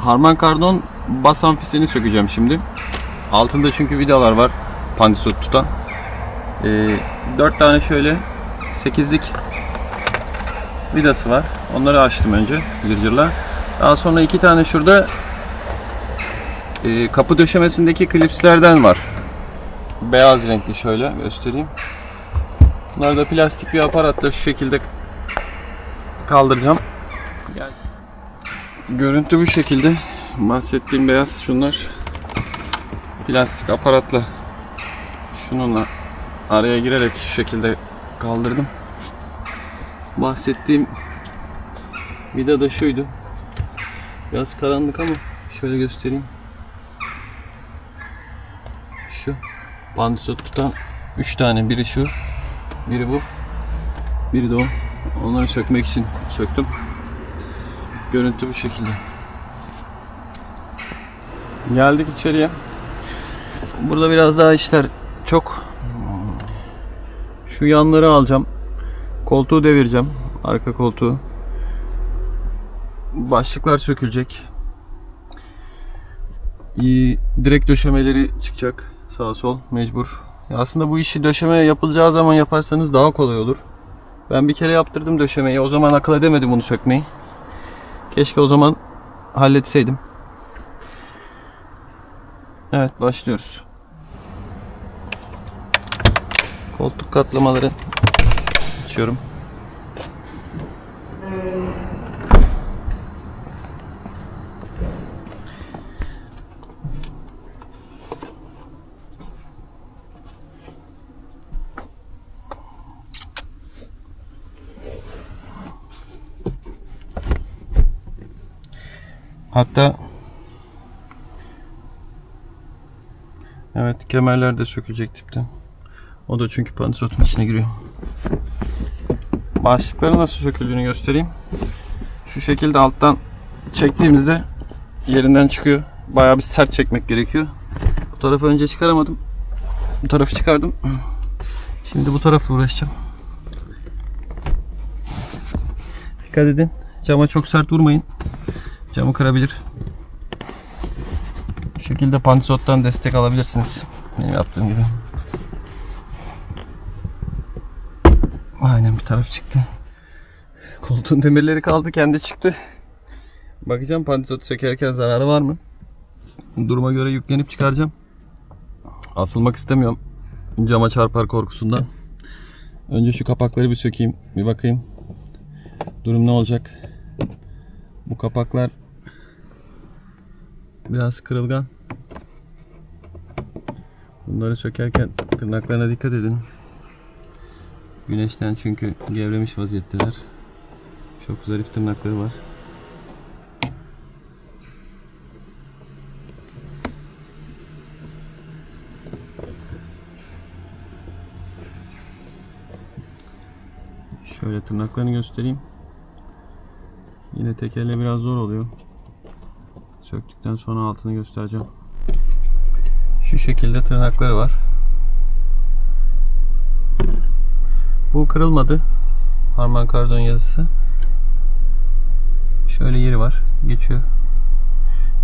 Harman kardon bas amfisini sökeceğim şimdi. Altında çünkü vidalar var. Pandisot tutan. Ee, 4 tane şöyle 8'lik vidası var. Onları açtım önce gırcırla. Daha sonra iki tane şurada e, kapı döşemesindeki klipslerden var. Beyaz renkli şöyle göstereyim. Bunları da plastik bir aparatla şu şekilde kaldıracağım. Yani görüntü bu şekilde. Bahsettiğim beyaz şunlar. Plastik aparatla şununla araya girerek şu şekilde kaldırdım. Bahsettiğim vida da şuydu. Biraz karanlık ama şöyle göstereyim. Şu pandisot tutan 3 tane biri şu, biri bu, biri de o. Onları sökmek için söktüm. Görüntü bu şekilde. Geldik içeriye. Burada biraz daha işler çok. Şu yanları alacağım. Koltuğu devireceğim. Arka koltuğu. Başlıklar sökülecek. İyi, direkt döşemeleri çıkacak. Sağ sol mecbur. Aslında bu işi döşeme yapılacağı zaman yaparsanız daha kolay olur. Ben bir kere yaptırdım döşemeyi. O zaman akıl edemedim bunu sökmeyi. Keşke o zaman halletseydim. Evet başlıyoruz. Koltuk katlamaları açıyorum. Hatta Evet kemerler de sökülecek tipten. O da çünkü pandisotun içine giriyor. Başlıkları nasıl söküldüğünü göstereyim. Şu şekilde alttan çektiğimizde yerinden çıkıyor. Bayağı bir sert çekmek gerekiyor. Bu tarafı önce çıkaramadım. Bu tarafı çıkardım. Şimdi bu tarafı uğraşacağım. Dikkat edin. Cama çok sert vurmayın. Camı kırabilir. Bu şekilde pandisottan destek alabilirsiniz. Benim yaptığım gibi. Aynen bir taraf çıktı. Koltuğun demirleri kaldı kendi çıktı. Bakacağım pandisotu sökerken zararı var mı? Duruma göre yüklenip çıkaracağım. Asılmak istemiyorum. Cama çarpar korkusundan. Önce şu kapakları bir sökeyim. Bir bakayım. Durum ne olacak? Bu kapaklar biraz kırılgan. Bunları sökerken tırnaklarına dikkat edin. Güneşten çünkü gevremiş vaziyetteler. Çok zarif tırnakları var. Şöyle tırnaklarını göstereyim. Yine tekerle biraz zor oluyor. Söktükten sonra altını göstereceğim. Şu şekilde tırnakları var. Bu kırılmadı. Harman kardon yazısı. Şöyle yeri var. Geçiyor.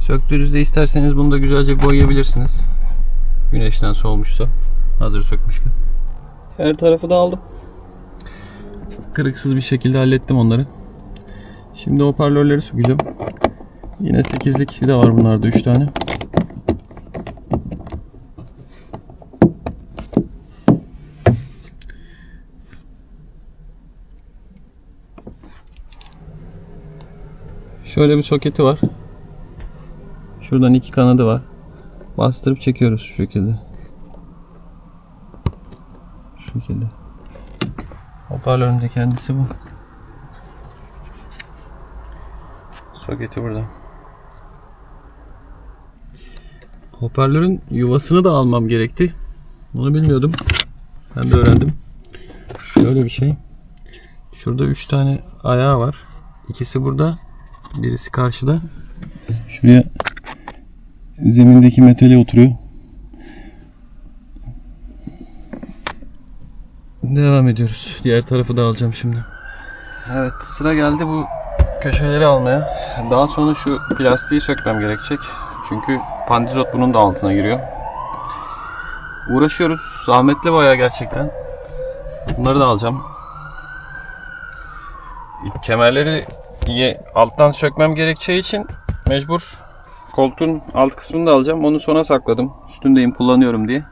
Söktüğünüzde isterseniz bunu da güzelce boyayabilirsiniz. Güneşten soğumuşsa. Hazır sökmüşken. Her tarafı da aldım. Kırıksız bir şekilde hallettim onları. Şimdi hoparlörleri sökeceğim. Yine 8'lik vida var bunlarda 3 tane. Şöyle bir soketi var. Şuradan iki kanadı var. Bastırıp çekiyoruz şu şekilde. Şu şekilde. Hoparlörün de kendisi bu. Soketi burada. Hoparlörün yuvasını da almam gerekti. Bunu bilmiyordum. Ben de öğrendim. Şöyle bir şey. Şurada 3 tane ayağı var. İkisi burada. Birisi karşıda. Şuraya zemindeki metale oturuyor. Devam ediyoruz. Diğer tarafı da alacağım şimdi. Evet sıra geldi bu köşeleri almaya. Daha sonra şu plastiği sökmem gerekecek. Çünkü pandizot bunun da altına giriyor. Uğraşıyoruz. Zahmetli bayağı gerçekten. Bunları da alacağım. Kemerleri alttan sökmem gerekeceği için mecbur koltuğun alt kısmını da alacağım. Onu sona sakladım. Üstündeyim kullanıyorum diye.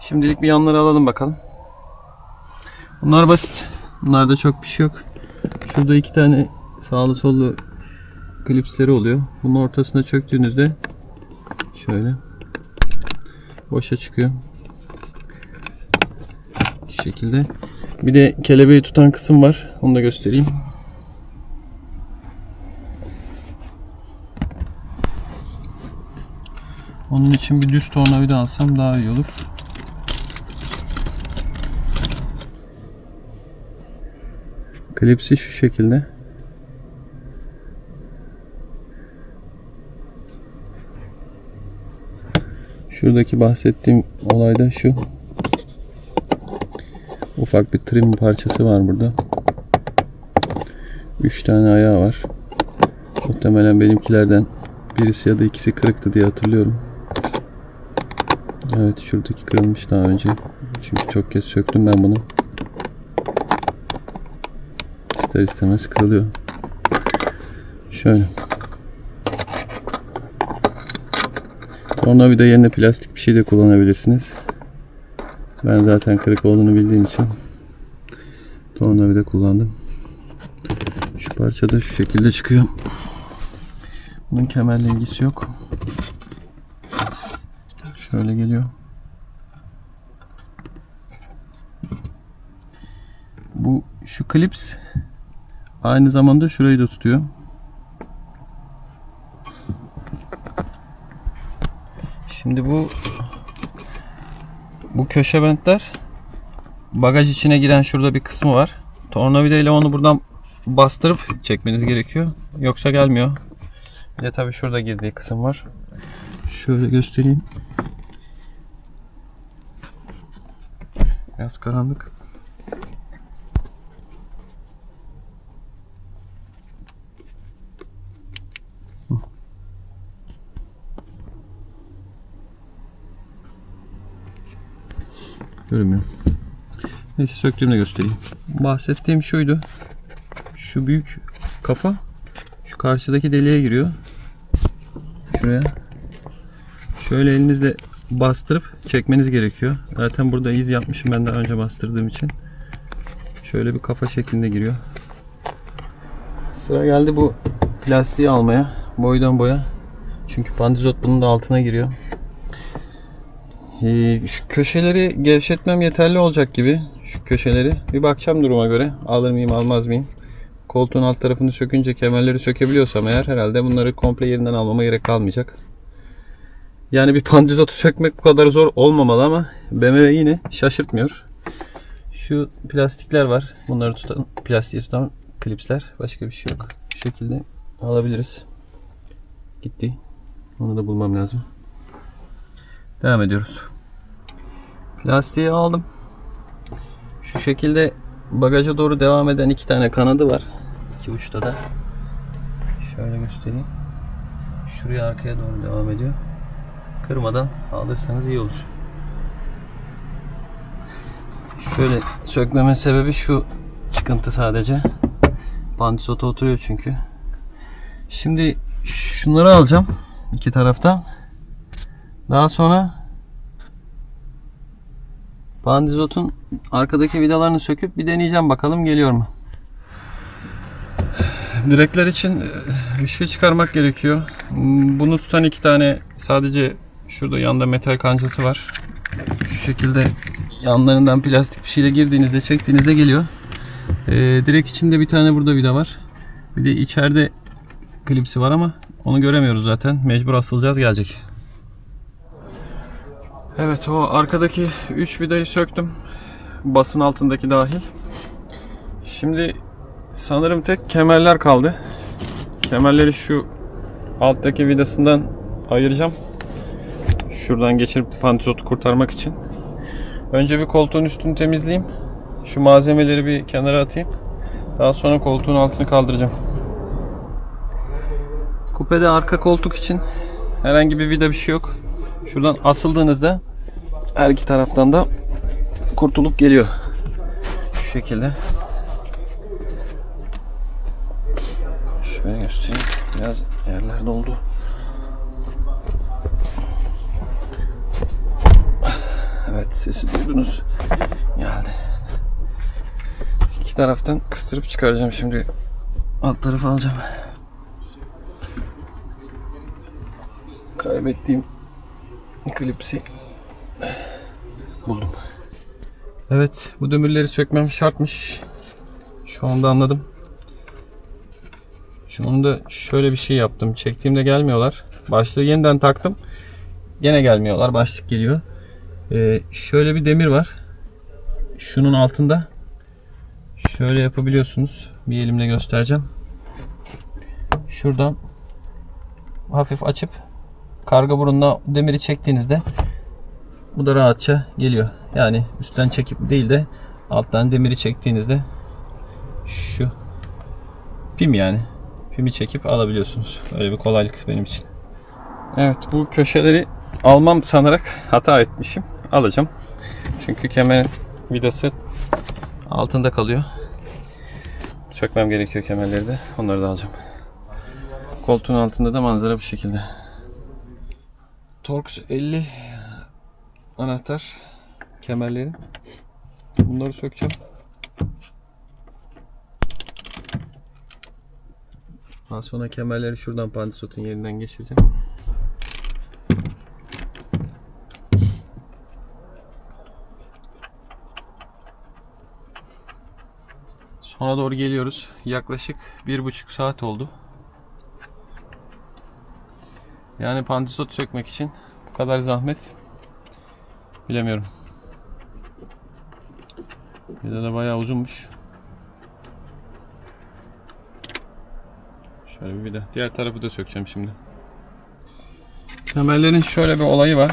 Şimdilik bir yanları alalım bakalım. Bunlar basit. Bunlarda çok bir şey yok. Şurada iki tane sağlı sollu klipsleri oluyor. Bunun ortasına çöktüğünüzde şöyle boşa çıkıyor. Şu şekilde. Bir de kelebeği tutan kısım var. Onu da göstereyim. Onun için bir düz tornavida alsam daha iyi olur. Klipsi şu şekilde. Şuradaki bahsettiğim olay da şu. Ufak bir trim parçası var burada. 3 tane ayağı var. Muhtemelen benimkilerden birisi ya da ikisi kırıktı diye hatırlıyorum. Evet şuradaki kırılmış daha önce. Çünkü çok kez söktüm ben bunu. İster istemez kırılıyor. Şöyle. Tornavida yerine plastik bir şey de kullanabilirsiniz. Ben zaten kırık olduğunu bildiğim için tornavida kullandım. Şu parça da şu şekilde çıkıyor. Bunun kemerle ilgisi yok. Şöyle geliyor. Bu şu klips aynı zamanda şurayı da tutuyor. Şimdi bu bu köşe bentler bagaj içine giren şurada bir kısmı var. Tornavida ile onu buradan bastırıp çekmeniz gerekiyor. Yoksa gelmiyor. Bir de tabii şurada girdiği kısım var. Şöyle göstereyim. Biraz karanlık. Görünmüyor. Neyse söktüğümde göstereyim. Bahsettiğim şuydu. Şu büyük kafa şu karşıdaki deliğe giriyor. Şuraya. Şöyle elinizle bastırıp çekmeniz gerekiyor. Zaten burada iz yapmışım ben daha önce bastırdığım için. Şöyle bir kafa şeklinde giriyor. Sıra geldi bu plastiği almaya. Boydan boya. Çünkü pandizot bunun da altına giriyor. Ee, şu köşeleri gevşetmem yeterli olacak gibi. Şu köşeleri. Bir bakacağım duruma göre. Alır mıyım almaz mıyım? Koltuğun alt tarafını sökünce kemerleri sökebiliyorsam eğer herhalde bunları komple yerinden almama gerek kalmayacak. Yani bir pandizotu sökmek bu kadar zor olmamalı ama BMW yine şaşırtmıyor. Şu plastikler var. Bunları tutan, plastiği tutan klipsler. Başka bir şey yok. Şu şekilde alabiliriz. Gitti. Onu da bulmam lazım. Devam ediyoruz. Plastiği aldım. Şu şekilde bagaja doğru devam eden iki tane kanadı var. İki uçta da. Şöyle göstereyim. Şuraya arkaya doğru devam ediyor. Kırmadan alırsanız iyi olur. Şöyle sökmemin sebebi şu çıkıntı sadece. Pandisota oturuyor çünkü. Şimdi şunları alacağım. iki taraftan. Daha sonra pandizotun arkadaki vidalarını söküp bir deneyeceğim bakalım geliyor mu. Direkler için e, bir şey çıkarmak gerekiyor. Bunu tutan iki tane sadece şurada yanda metal kancası var. Şu şekilde yanlarından plastik bir şeyle girdiğinizde çektiğinizde geliyor. Ee, direk içinde bir tane burada vida var. Bir de içeride klipsi var ama onu göremiyoruz zaten. Mecbur asılacağız gelecek. Evet o arkadaki 3 vidayı söktüm. Basın altındaki dahil. Şimdi sanırım tek kemerler kaldı. Kemerleri şu alttaki vidasından ayıracağım. Şuradan geçirip pantizotu kurtarmak için. Önce bir koltuğun üstünü temizleyeyim. Şu malzemeleri bir kenara atayım. Daha sonra koltuğun altını kaldıracağım. Kupede arka koltuk için herhangi bir vida bir şey yok. Şuradan asıldığınızda her iki taraftan da kurtulup geliyor. Şu şekilde. Şöyle göstereyim. Biraz yerler doldu. Evet sesi duydunuz. Geldi. İki taraftan kıstırıp çıkaracağım şimdi. Alt tarafı alacağım. Kaybettiğim klipsi buldum. Evet bu demirleri sökmem şartmış. Şu anda anladım. Şu anda şöyle bir şey yaptım. Çektiğimde gelmiyorlar. Başlığı yeniden taktım. Gene gelmiyorlar. Başlık geliyor. Ee, şöyle bir demir var. Şunun altında. Şöyle yapabiliyorsunuz. Bir elimle göstereceğim. Şuradan hafif açıp karga burununa demiri çektiğinizde bu da rahatça geliyor. Yani üstten çekip değil de alttan demiri çektiğinizde şu pim yani pimi çekip alabiliyorsunuz. Öyle bir kolaylık benim için. Evet bu köşeleri almam sanarak hata etmişim. Alacağım. Çünkü kemerin vidası altında kalıyor. Sökmem gerekiyor kemerleri de. Onları da alacağım. Koltuğun altında da manzara bu şekilde. Torx 50 anahtar kemerleri. Bunları sökeceğim. Daha sonra kemerleri şuradan pandisotun yerinden geçireceğim. Sona doğru geliyoruz. Yaklaşık bir buçuk saat oldu. Yani pandisot sökmek için bu kadar zahmet bilemiyorum. Vida da bayağı uzunmuş. Şöyle bir vida. Diğer tarafı da sökeceğim şimdi. Kemerlerin şöyle bir olayı var.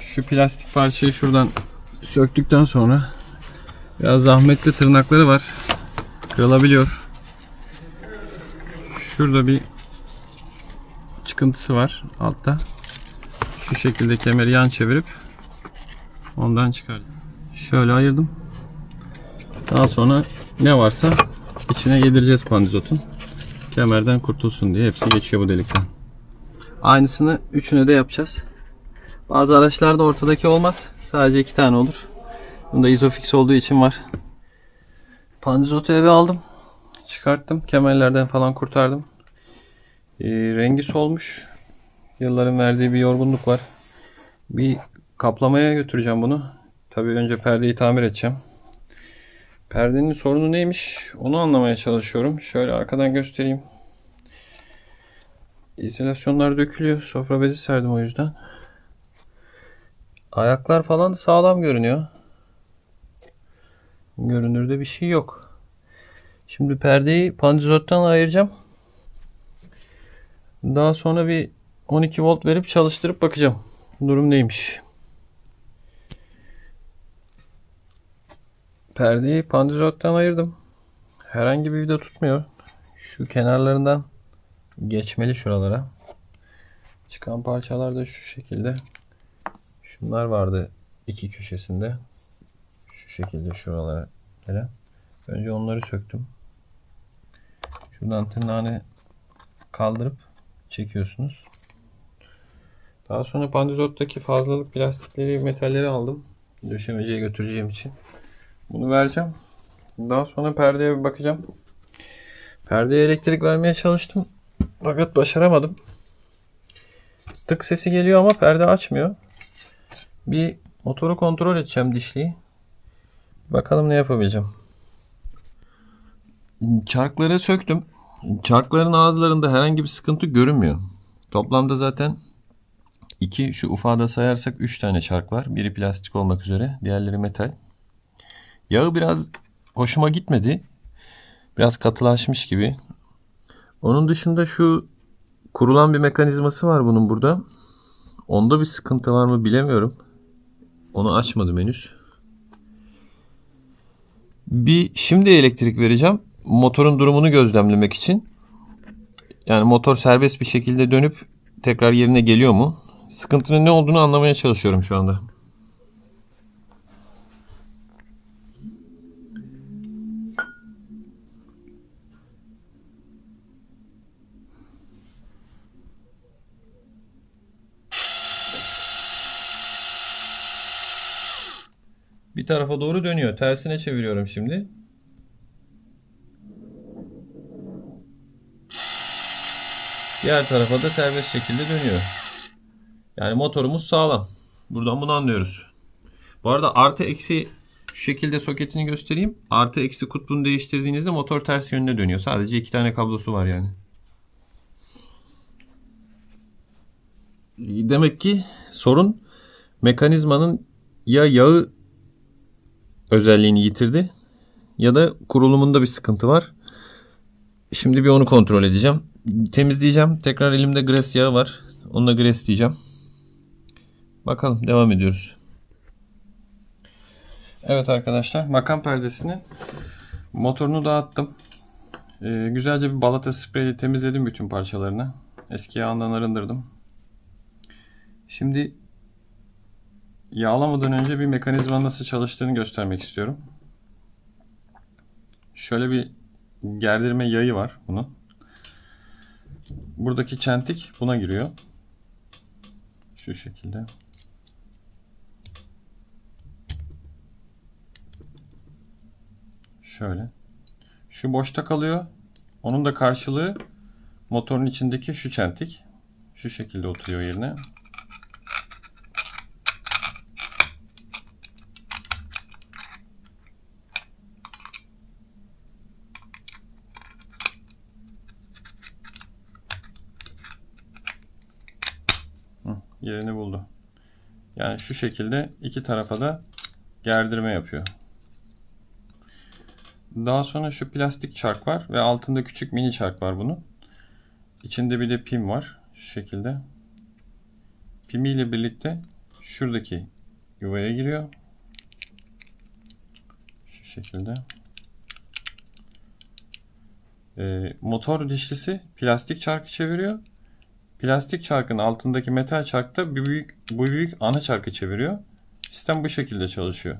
Şu plastik parçayı şuradan söktükten sonra biraz zahmetli tırnakları var. Kırılabiliyor. Şurada bir çıkıntısı var altta. Şu şekilde kemeri yan çevirip ondan çıkardım. Şöyle ayırdım. Daha sonra ne varsa içine yedireceğiz pandizotun. Kemerden kurtulsun diye hepsi geçiyor bu delikten. Aynısını üçüne de yapacağız. Bazı araçlarda ortadaki olmaz. Sadece iki tane olur. Bunda isofix olduğu için var. Pandizotu eve aldım. Çıkarttım. Kemerlerden falan kurtardım. E, rengi solmuş. Yılların verdiği bir yorgunluk var. Bir kaplamaya götüreceğim bunu. Tabii önce perdeyi tamir edeceğim. Perdenin sorunu neymiş? Onu anlamaya çalışıyorum. Şöyle arkadan göstereyim. İzolasyonlar dökülüyor. Sofra bezi serdim o yüzden. Ayaklar falan sağlam görünüyor. Görünürde bir şey yok. Şimdi perdeyi pandizottan ayıracağım. Daha sonra bir 12 volt verip çalıştırıp bakacağım. Durum neymiş? Perdeyi pandizottan ayırdım. Herhangi bir vida tutmuyor. Şu kenarlarından geçmeli şuralara. Çıkan parçalar da şu şekilde. Şunlar vardı iki köşesinde. Şu şekilde şuralara gelen. Önce onları söktüm. Şuradan tırnağını kaldırıp çekiyorsunuz. Daha sonra pandizottaki fazlalık plastikleri, metalleri aldım. Döşemeciye götüreceğim için. Bunu vereceğim. Daha sonra perdeye bir bakacağım. Perdeye elektrik vermeye çalıştım. Fakat başaramadım. Tık sesi geliyor ama perde açmıyor. Bir motoru kontrol edeceğim dişliği. Bakalım ne yapabileceğim. Çarkları söktüm. Çarkların ağızlarında herhangi bir sıkıntı görünmüyor. Toplamda zaten iki şu ufada sayarsak 3 tane çark var. Biri plastik olmak üzere. Diğerleri metal. Yağı biraz hoşuma gitmedi. Biraz katılaşmış gibi. Onun dışında şu kurulan bir mekanizması var bunun burada. Onda bir sıkıntı var mı bilemiyorum. Onu açmadım henüz. Bir şimdi elektrik vereceğim. Motorun durumunu gözlemlemek için. Yani motor serbest bir şekilde dönüp tekrar yerine geliyor mu? Sıkıntının ne olduğunu anlamaya çalışıyorum şu anda. Bir tarafa doğru dönüyor. Tersine çeviriyorum şimdi. Diğer tarafa da serbest şekilde dönüyor. Yani motorumuz sağlam. Buradan bunu anlıyoruz. Bu arada artı eksi şu şekilde soketini göstereyim. Artı eksi kutbunu değiştirdiğinizde motor ters yönüne dönüyor. Sadece iki tane kablosu var yani. Demek ki sorun mekanizmanın ya yağı özelliğini yitirdi ya da kurulumunda bir sıkıntı var. Şimdi bir onu kontrol edeceğim. Temizleyeceğim. Tekrar elimde gres yağı var. Onunla gres diyeceğim. Bakalım devam ediyoruz. Evet arkadaşlar makam perdesinin motorunu dağıttım. Ee, güzelce bir balata spreyle temizledim bütün parçalarını. Eski yağından arındırdım. Şimdi yağlamadan önce bir mekanizmanın nasıl çalıştığını göstermek istiyorum. Şöyle bir gerdirme yayı var bunun. Buradaki çentik buna giriyor. Şu şekilde. Şöyle. Şu boşta kalıyor. Onun da karşılığı motorun içindeki şu çentik. Şu şekilde oturuyor yerine. Yerini buldu. Yani şu şekilde iki tarafa da gerdirme yapıyor. Daha sonra şu plastik çark var ve altında küçük mini çark var bunun. İçinde bir de pim var. Şu şekilde. Pimi ile birlikte şuradaki yuvaya giriyor. Şu şekilde. Ee, motor dişlisi plastik çarkı çeviriyor. Plastik çarkın altındaki metal çark da bir büyük, bu büyük ana çarkı çeviriyor. Sistem bu şekilde çalışıyor.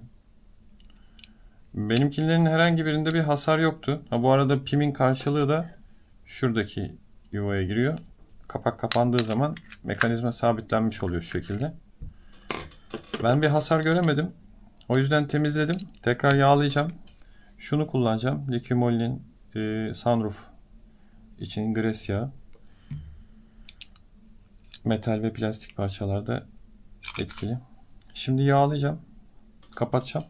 Benimkilerin herhangi birinde bir hasar yoktu. Ha, bu arada pimin karşılığı da şuradaki yuvaya giriyor. Kapak kapandığı zaman mekanizma sabitlenmiş oluyor şu şekilde. Ben bir hasar göremedim. O yüzden temizledim. Tekrar yağlayacağım. Şunu kullanacağım. Liquimolli'nin e, sunroof için gres yağı metal ve plastik parçalarda etkili. Şimdi yağlayacağım. Kapatacağım.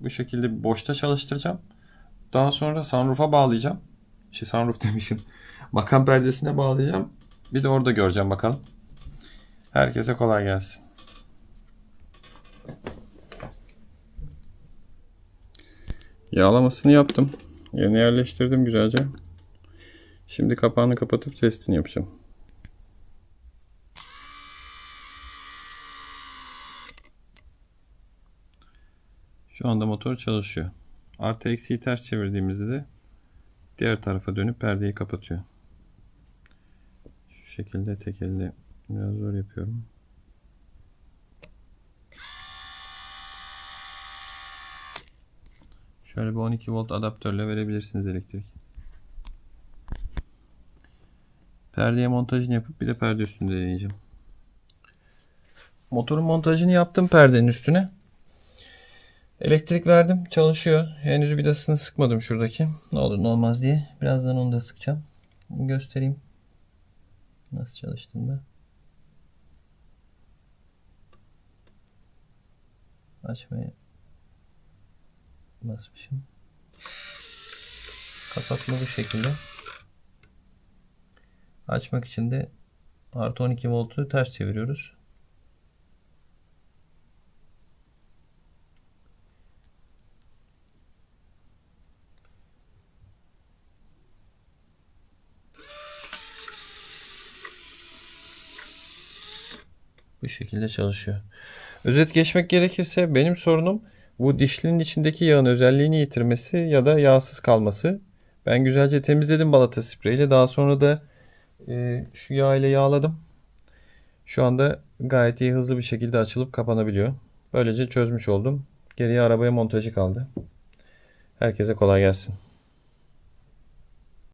Bu şekilde boşta çalıştıracağım. Daha sonra sunroof'a bağlayacağım. Şey sunroof demişim. Makam perdesine bağlayacağım. Bir de orada göreceğim bakalım. Herkese kolay gelsin. Yağlamasını yaptım. Yerine yerleştirdim güzelce. Şimdi kapağını kapatıp testini yapacağım. Şu anda motor çalışıyor. Artı eksiği ters çevirdiğimizde de diğer tarafa dönüp perdeyi kapatıyor. Şu şekilde tek elde biraz zor yapıyorum. Şöyle bir 12 volt adaptörle verebilirsiniz elektrik. Perdeye montajını yapıp bir de perde üstünde deneyeceğim. Motorun montajını yaptım perdenin üstüne. Elektrik verdim. Çalışıyor. Henüz vidasını sıkmadım şuradaki. Ne olur ne olmaz diye. Birazdan onu da sıkacağım. Göstereyim. Nasıl çalıştığında. Açmaya basmışım. Kapatma bu şekilde. Açmak için de artı 12 voltu ters çeviriyoruz. Bu şekilde çalışıyor. Özet geçmek gerekirse benim sorunum bu dişlinin içindeki yağın özelliğini yitirmesi ya da yağsız kalması. Ben güzelce temizledim balata spreyiyle. Daha sonra da e, şu yağ ile yağladım. Şu anda gayet iyi hızlı bir şekilde açılıp kapanabiliyor. Böylece çözmüş oldum. Geriye arabaya montajı kaldı. Herkese kolay gelsin.